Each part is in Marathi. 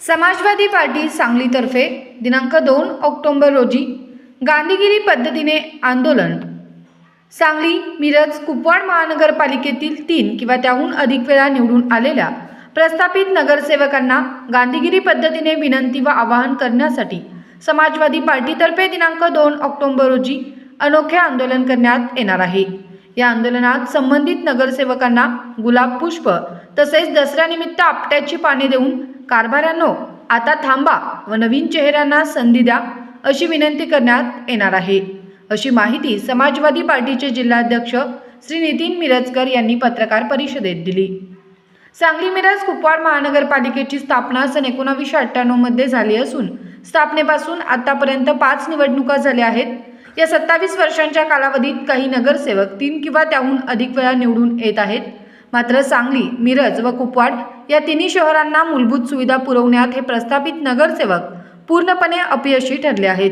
समाजवादी पार्टी सांगलीतर्फे दिनांक दोन ऑक्टोबर रोजी गांधीगिरी पद्धतीने आंदोलन. सांगली मिरज कुपवाड महानगरपालिकेतील तीन किंवा त्याहून अधिक वेळा निवडून आलेल्या प्रस्थापित नगरसेवकांना गांधीगिरी पद्धतीने विनंती व आवाहन करण्यासाठी समाजवादी पार्टीतर्फे दिनांक दोन ऑक्टोंबर रोजी अनोखे आंदोलन करण्यात येणार आहे. या आंदोलनात संबंधित नगरसेवकांना गुलाब पुष्प तसेच दसऱ्यानिमित्त आपट्याची पाने देऊन कारभाऱ्यांनो आता थांबा व नवीन चेहऱ्यांना संधी द्या अशी विनंती करण्यात येणार आहे. अशी माहिती समाजवादी पार्टीचे जिल्हाध्यक्ष श्री नितीन मिरजकर यांनी पत्रकार परिषदेत दिली. सांगली मिरज कुपवाड महानगरपालिकेची स्थापना सन एकोणावीसशे अठ्ठ्याण्णवमध्ये झाली असून स्थापनेपासून आतापर्यंत पाच निवडणुका झाल्या आहेत. या सत्तावीस वर्षांच्या कालावधीत काही नगरसेवक तीन किंवा त्याहून अधिक वेळा निवडून येत आहेत. मात्र सांगली मिरज व कुपवाड या तिन्ही शहरांना मूलभूत सुविधा पुरवण्यात हे प्रस्थापित नगरसेवक पूर्णपणे अपयशी ठरले आहेत.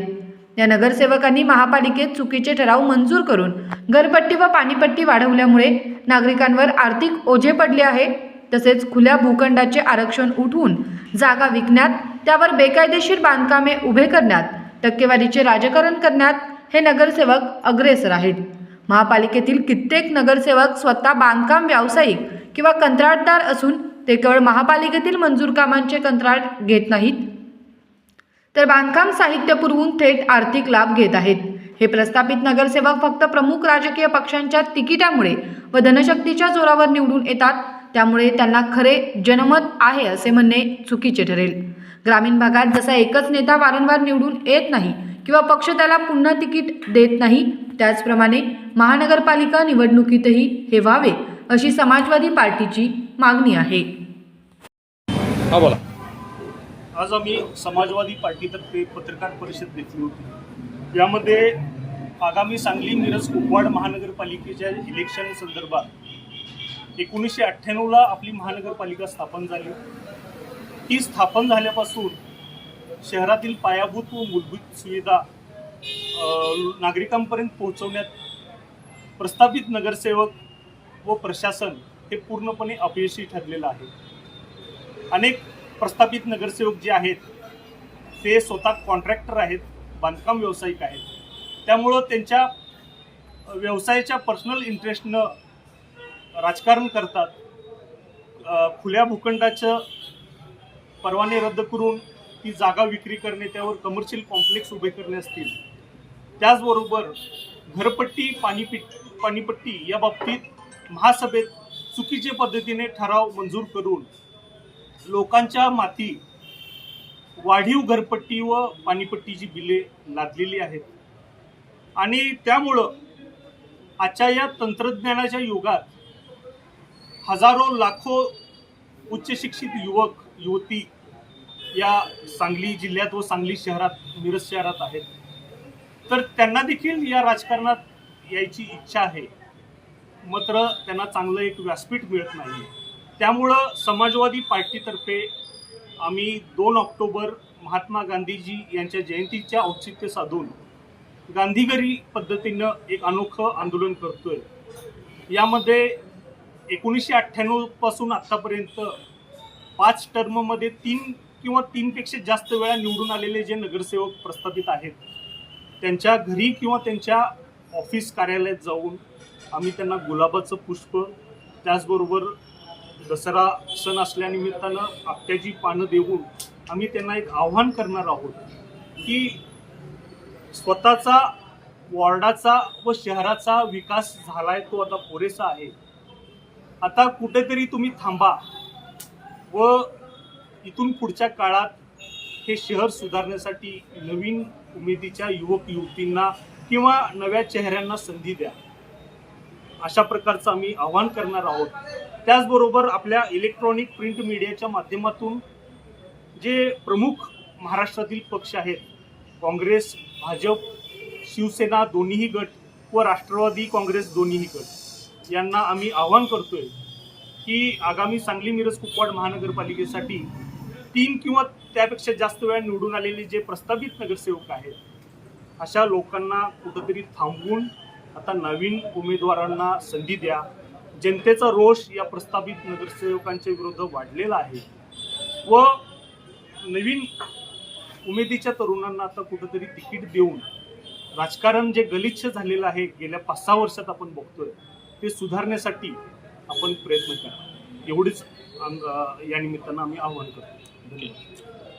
या नगरसेवकांनी महापालिकेत चुकीचे ठराव मंजूर करून घरपट्टी व पाणीपट्टी वाढवल्यामुळे नागरिकांवर आर्थिक ओझे पडले आहे. तसेच खुल्या भूखंडाचे आरक्षण उठवून जागा विकण्यात त्यावर बेकायदेशीर बांधकामे उभे करण्यात टक्केवारीचे राजकारण करण्यात हे नगरसेवक अग्रेसर आहेत. महापालिकेतील कित्येक नगरसेवक स्वतः बांधकाम व्यावसायिक किंवा कंत्राटदार असून ते केवळ महापालिकेतील मंजूर कामांचे कंत्राट घेत नाहीत. तर बांधकाम साहित्य पुरवून थेट आर्थिक लाभ घेत आहेत. हे प्रस्थापित नगरसेवक फक्त प्रमुख राजकीय पक्षांच्या तिकिटामुळे व धनशक्तीच्या जोरावर निवडून येतात त्यामुळे त्यांना खरे जनमत आहे असे म्हणणे चुकीचे ठरेल. ग्रामीण भागात जसा एकच नेता वारंवार निवडून येत नाही किंवा पक्ष त्याला पुन्हा तिकीट देत नाही त्याचप्रमाणे महानगरपालिका निवडणुकीतही हे व्हावे अशी समाजवादी पार्टीची मागणी आहे. हा बोला. आज आम्ही समाजवादी पार्टीतर्फे पत्रकार परिषद घेतली होती. यामध्ये आगामी सांगली मिरज कुपवाड महानगरपालिकेच्या इलेक्शन संदर्भात एकोणीसशे अठ्ठ्याण्णवला आपली महानगरपालिका स्थापन झाली. ही स्थापन झाल्यापासून शहरातील पायाभूत व मूलभूत सुविधा नागरिकांपर्यंत पोहोचवण्यात प्रस्थापित नगरसेवक व प्रशासन हे पूर्णपणे अपयशी ठरलेलं आहे. अनेक प्रस्थापित नगरसेवक जे आहेत ते स्वतः कॉन्ट्रॅक्टर आहेत बांधकाम व्यावसायिक आहेत. त्यामुळं त्यांच्या व्यवसायाच्या पर्सनल इंटरेस्टनं राजकारण करतात. खुल्या भूखंडाचं परवाने रद्द करून ती जागा विक्री करणे त्यावर कमर्शियल कॉम्प्लेक्स उभे करणे असतील. त्याचबरोबर घरपट्टी पाणीपिट पाणीपट्टी या बाबतीत महासभेत चुकीच्या पद्धतीने ठराव मंजूर करून लोकांच्या माती वाढीव घरपट्टी व पाणीपट्टीची बिले लादलेली आहेत. आणि त्यामुळं आजच्या या तंत्रज्ञानाच्या युगात हजारो लाखो उच्च शिक्षित युवक युवती या सांगली जिल्ह्यात व सांगली शहरात मिरज शहरात आहेत. तर त्यांना देखील या राजकारणात यायची इच्छा आहे. मात्र त्यांना चांगलं एक व्यासपीठ मिळत नाही. त्यामुळं समाजवादी पार्टीतर्फे आम्ही दोन ऑक्टोबर महात्मा गांधीजी यांच्या जयंतीच्या औचित्य साधून गांधीगरी पद्धतीनं एक अनोखं आंदोलन करतोय. यामध्ये एकोणीसशे अठ्ठ्याण्णवपासून आत्तापर्यंत पाच टर्ममध्ये तीन किंवा तीनपेक्षा जास्त वेळा निवडून आलेले जे नगरसेवक प्रस्थापित आहेत त्यांच्या घरी किंवा त्यांच्या ऑफिस कार्यालयात जाऊन आम्ही त्यांना गुलाबाचं पुष्प त्याचबरोबर दसरा सण असल्यानिमित्तानं आपट्याची पानं देऊन आम्ही त्यांना एक आव्हान करणार आहोत की स्वतःचा वॉर्डाचा व शहराचा विकास झालाय तो आता पुरेसा आहे. आता कुठेतरी तुम्ही थांबा व इथून पुढच्या काळात हे शहर सुधारण्यासाठी नवीन उमेदीच्या युवक युवतींना किंवा नव्या चेहऱ्यांना संधी द्या. अशा प्रकारचं आम्ही आवाहन करणार आहोत. त्याचबरोबर आपल्या इलेक्ट्रॉनिक प्रिंट मीडियाच्या माध्यमातून जे प्रमुख महाराष्ट्रातील पक्ष आहेत काँग्रेस भाजप शिवसेना दोन्हीही गट व राष्ट्रवादी काँग्रेस दोन्हीही गट यांना आम्ही आवाहन करतोय की आगामी सांगली मिरज कुपवाड महानगरपालिकेसाठी तीन किंवा त्यापेक्षा जास्त वेळा निवडून आलेले जे प्रस्तावित नगरसेवक आहेत अशा लोकांना कुठंतरी थांबवून आता नवीन उमेदवारांना संधी द्या. जनतेचा रोष या प्रस्तावित नगरसेवकांच्या विरुद्ध वाढलेला आहे. व नवीन उमेदीच्या तरुणांना आता कुठंतरी तिकीट देऊन राजकारण जे गलिच्छ झालेलं आहे गेल्या पाच सहा वर्षात आपण बघतोय ते सुधारण्यासाठी आपण प्रयत्न करा. एवढीच या निमित्तानं आम्ही आवाहन करतो. धन्यवाद.